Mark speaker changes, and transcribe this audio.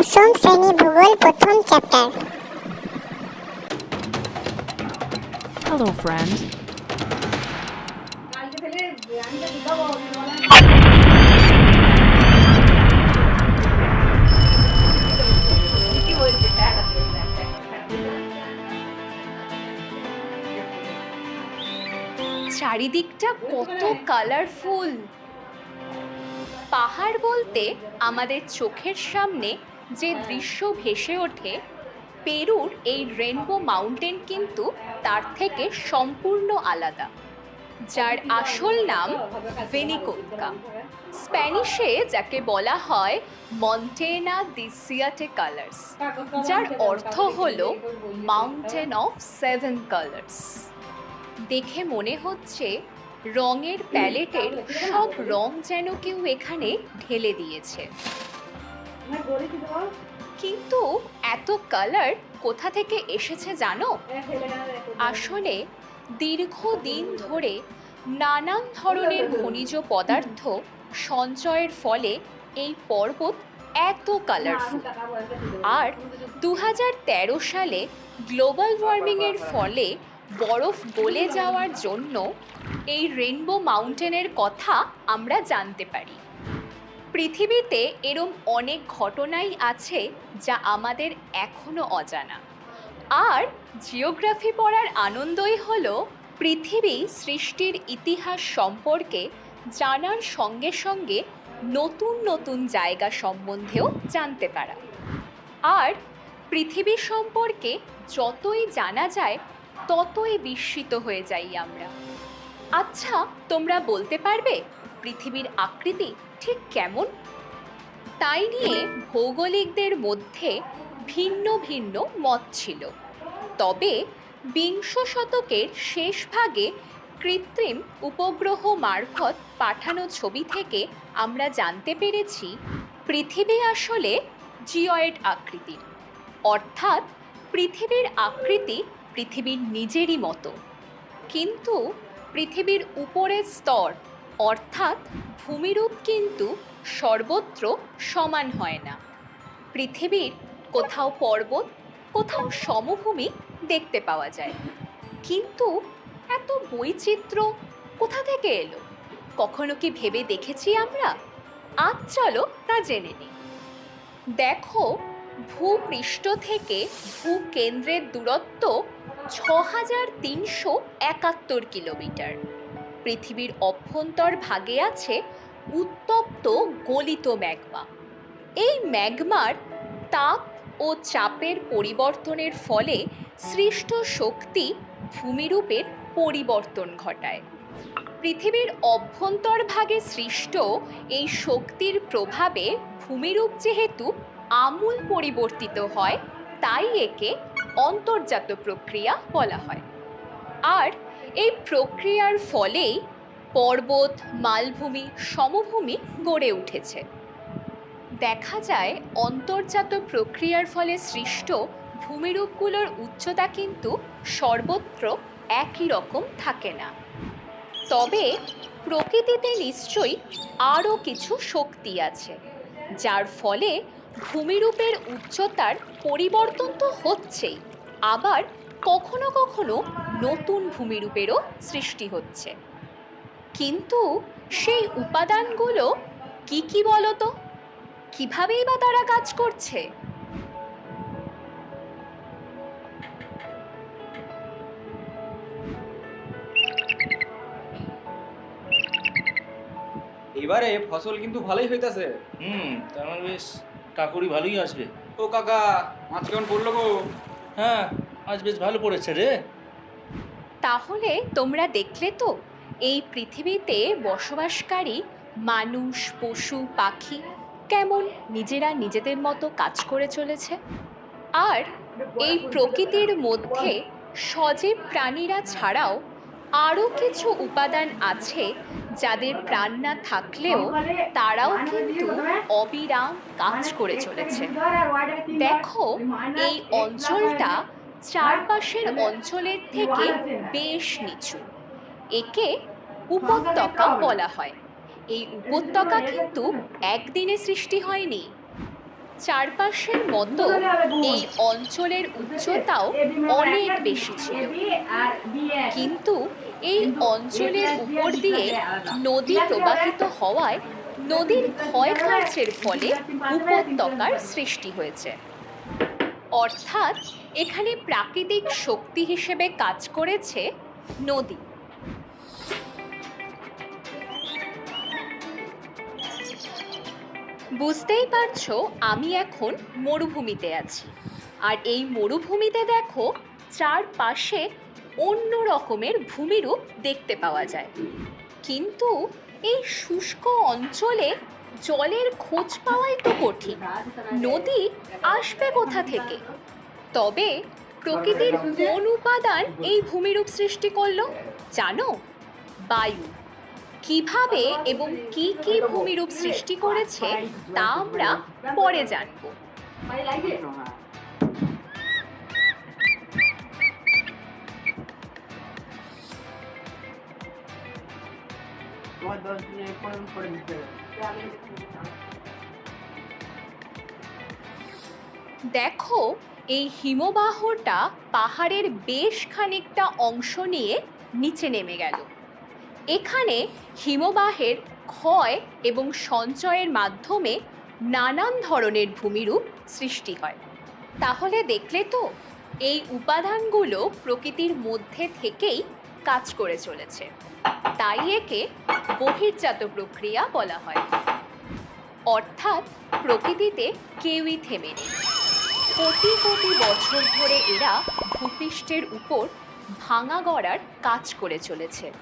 Speaker 1: দশম শ্রেণি ভূগোল প্রথম চ্যাপ্টার
Speaker 2: Hello, friend.
Speaker 3: চারিদিকটা কত কালারফুল পাহাড় বলতে আমাদের চোখের সামনে যে দৃশ্য ভেসে ওঠে, পেরুর এই রেনবো মাউন্টেন কিন্তু তার থেকে সম্পূর্ণ আলাদা, যার আসল নাম ভেনিকোৎকা স্প্যানিশে যাকে বলা হয় মন্টেনা দিসিয়াটে কালার্স যার অর্থ হল মাউন্টেন অফ সেভেন কালার্স দেখে মনে হচ্ছে রঙের প্যালেটের সব রং যেন কেউ এখানে ঢেলে দিয়েছে। কিন্তু এত কালার কোথা থেকে এসেছে জানো? আসলে দীর্ঘদিন ধরে নানান ধরনের খনিজ পদার্থ সঞ্চয়ের ফলে এই পর্বত এত কালারফুল আর দু হাজার তেরো সালে গ্লোবাল ওয়ার্মিংয়ের ফলে বরফ গলে যাওয়ার জন্য এই রেনবো মাউন্টেনের কথা আমরা জানতে পারি। পৃথিবীতে এরম অনেক ঘটনাই আছে যা আমাদের এখনও অজানা। আর জিওগ্রাফি পড়ার আনন্দই হলো পৃথিবী সৃষ্টির ইতিহাস সম্পর্কে জানার সঙ্গে সঙ্গে নতুন নতুন জায়গা সম্বন্ধেও জানতে পারা। আর পৃথিবী সম্পর্কে যতই জানা যায়, ততই বিস্মিত হয়ে যাই আমরা। আচ্ছা তোমরা বলতে পারবে? পৃথিবীর আকৃতি ঠিক কেমন? তাই নিয়ে ভৌগোলিকদের মধ্যে ভিন্ন ভিন্ন মত ছিল। তবে বিংশ শতকের শেষ ভাগে কৃত্রিম উপগ্রহ মারফত পাঠানো ছবি থেকে আমরা জানতে পেরেছি, পৃথিবী আসলে জিওয়েড আকৃতির। অর্থাৎ পৃথিবীর আকৃতি পৃথিবীর নিজেরই মতো। কিন্তু পৃথিবীর উপরের স্তর অর্থাৎ ভূমিরূপ কিন্তু সর্বত্র সমান হয় না। পৃথিবীর কোথাও পর্বত, কোথাও সমভূমি দেখতে পাওয়া যায়। কিন্তু এত বৈচিত্র্য কোথা থেকে এলো? কখনো কি ভেবে দেখেছি আমরা? আজ চলো তা জেনে নিই। দেখো, ভূপৃষ্ঠ থেকে ভূকেন্দ্রের দূরত্ব ছ হাজার তিনশো একাত্তর কিলোমিটার। পৃথিবীর অভ্যন্তর ভাগে আছে উত্তপ্ত গলিত ম্যাগমা। এই ম্যাগমার তাপ ও চাপের পরিবর্তনের ফলে সৃষ্ট শক্তি ভূমিরূপের পরিবর্তন ঘটায়। পৃথিবীর অভ্যন্তর ভাগে সৃষ্ট এই শক্তির প্রভাবে ভূমিরূপ যেহেতু আমূল পরিবর্তিত হয়, তাই একে অন্তর্জাত প্রক্রিয়া বলা হয়। আর এই প্রক্রিয়ার ফলেই পর্বত, মালভূমি, সমভূমি গড়ে উঠেছে। দেখা যায় অন্তর্জাত প্রক্রিয়ার ফলে সৃষ্ট ভূমিরূপগুলোর উচ্চতা কিন্তু সর্বত্র একই রকম থাকে না। তবে প্রকৃতিতে নিশ্চয়ই আরও কিছু শক্তি আছে, যার ফলে ভূমিরূপের উচ্চতার পরিবর্তন তো হচ্ছেই, আবার কখনো কখনো নতুন ভূমিরূপেরও সৃষ্টি হচ্ছে। কিন্তু সেই উপাদানগুলো কি কি বলতো? কিভাবেই বা তারা কাজ করছে?
Speaker 4: এবারে ফসল কিন্তু ভালোই হইতাছে।
Speaker 5: হুম তার মানে বেশ কাকুরি ভালোই আসবে।
Speaker 4: ও কাকা মাছ কেমন পড়ল গো?
Speaker 5: হ্যাঁ আজ বেশ ভালো পড়েছে রে।
Speaker 3: তাহলে তোমরা দেখলে তো, এই পৃথিবীতে বসবাসকারী মানুষ, পশু, পাখি কেমন নিজেরা নিজেদের মতো কাজ করে চলেছে? আর এই প্রকৃতির মধ্যে সজীব প্রাণীরা ছাড়াও আরও কিছু উপাদান আছে যাদের প্রাণ না থাকলেও তারাও কিন্তু অবিরাম কাজ করে চলেছে। দেখো, এই অঞ্চলটা চারপাশের অঞ্চলের থেকে বেশ নিচু। একে উপত্যকা বলা হয়। এই উপত্যকা কিন্তু একদিনে সৃষ্টি হয়নি। চারপাশের মতো এই অঞ্চলের উচ্চতাও অনেক বেশি ছিল। কিন্তু এই অঞ্চলের উপর দিয়ে নদী প্রবাহিত হওয়ায় নদীর ক্ষয়কার্যের ফলে উপত্যকার সৃষ্টি হয়েছে। অর্থাৎ এখানে প্রাকৃতিক শক্তি হিসেবে কাজ করেছে নদী। বুঝতেই পারছ, আমি এখন মরুভূমিতে আছি। আর এই মরুভূমিতে দেখো, চারপাশে অন্য রকমের ভূমিরূপ দেখতে পাওয়া যায়। কিন্তু এই শুষ্ক অঞ্চলে জলের খোঁজ পাওয়াই তো কঠিন। নদী আসবে কোথা থেকে? তবে প্রকৃতির কোন উপাদান এই ভূমিরূপ সৃষ্টি করল? জানো? বায়ু। কীভাবে এবং কি কি ভূমিরূপ সৃষ্টি করেছে তা আমরা পরে জানব। দেখো, এই হিমবাহটা পাহাড়ের বেশ খানিকটা অংশ নিয়ে নিচে নেমে গেল। এখানে হিমবাহের ক্ষয় এবং সঞ্চয়ের মাধ্যমে নানান ধরনের ভূমিরূপ সৃষ্টি হয়। তাহলে দেখলে তো, এই উপাদানগুলো প্রকৃতির মধ্যে থেকেই কাজ করে চলেছে। তাই একে বহির্জাত প্রক্রিয়া বলা হয়। অর্থাৎ প্রকৃতিতে কেউই থেমে নেই। কোটি কোটি বছর ধরে এরা ভূপৃষ্ঠের উপর ভাঙা গড়ার কাজ করে চলেছে।